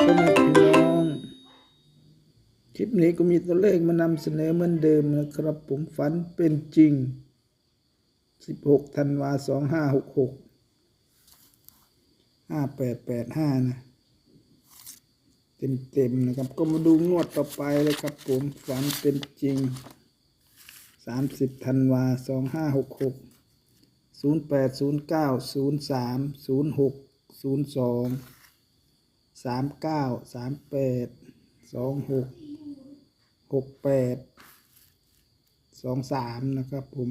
พ่อแม่พี่น้อง คลิปนี้ก็มีตัวเลขมานำเสนอเหมือนเดิมนะครับ ผมฝันเป็นจริง 16ธันวา2566 5885 นะ เต็มๆนะครับ ก็มาดูงวดต่อไปเลยครับ ผมฝันเป็นจริง 30ธันวา2566 0809 03 06 02 สามเก้าสามแปดสองหกหกแปดสองสามนะครับผม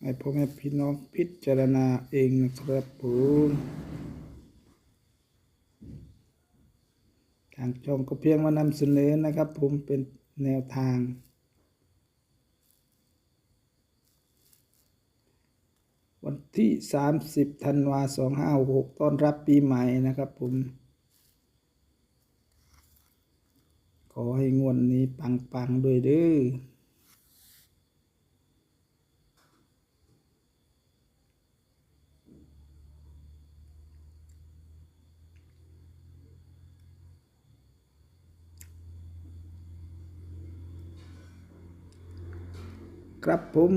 ให้พ่อแม่พี่น้องพิจารณาเองนะครับผมางช่องก็เพียงมานำเสนอนะครับ ผมเป็นแนวทาง วันที่ 30ธันวา2566ต้อนรับปีใหม่นะครับผม ขอให้งวดนี้ปังๆด้วยเด้อ ครับผม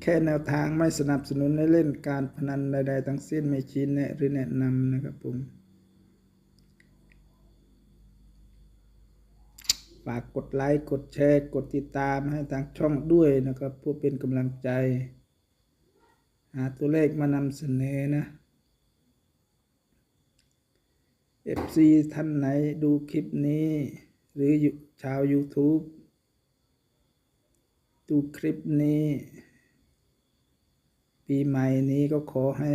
แค่แนวทางไม่สนับสนุนให้เล่นการพนันใด ๆ ทั้งสิ้นไม่ชี้แนะหรือแนะนำนะครับผม ฝากกดไลค์ กดแชร์ กดติดตามให้ทางช่องด้วยนะครับเพื่อเป็นกำลังใจ หาตัวเลขมานำเสนอนะ FC ท่านไหนดูคลิปนี้ หรืออชาว YouTube ดูคลิปนี้ ปีใหม่นี้ก็ขอให้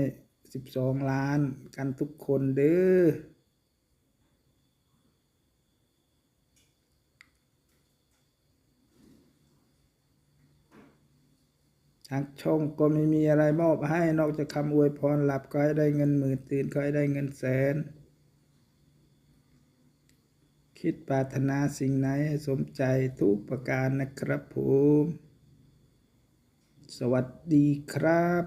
12ล้านกันทุกคนเด้อทางช่องก็ไม่มีอะไรมอบให้นอกจากคำอวยพรหลับก็ให้ได้เงินหมื่นตื่นก็ให้ได้เงินแสน คิดปรารถนาสิ่งไหนสมใจทุกประการนะครับผม สวัสดีครับ